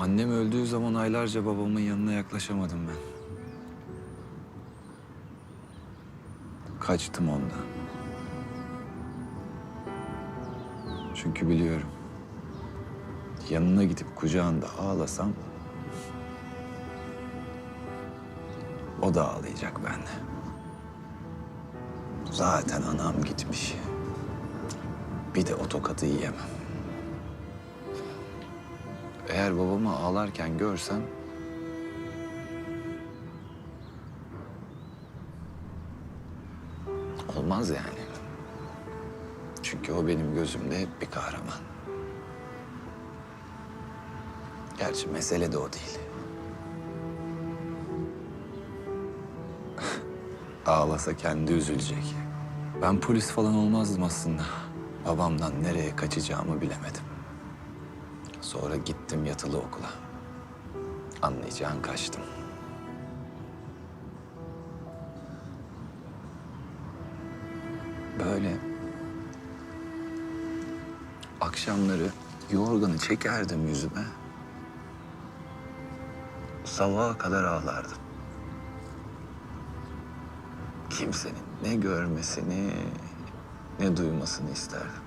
Annem öldüğü zaman aylarca babamın yanına yaklaşamadım ben. Kaçtım ondan. Çünkü biliyorum. Yanına gidip kucağında ağlasam... O da ağlayacak benle. Zaten anam gitmiş. Bir de o tokadı yiyemem. Eğer babamı ağlarken görsem... Olmaz yani. Çünkü o benim gözümde hep bir kahraman. Gerçi mesele de o değil. Ağlasa kendi üzülecek. Ben polis falan olmazdım aslında. Babamdan nereye kaçacağımı bilemedim. Sonra gittim yatılı okula. Anlayacağın kaçtım. Böyle akşamları yorganı çekerdim yüzüme. Sabaha kadar ağlardım. Kimsenin ne görmesini ne duymasını isterdim.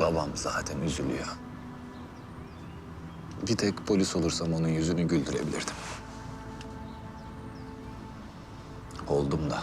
Babam zaten üzülüyor. Bir tek polis olursam onun yüzünü güldürebilirdim. Oldum da.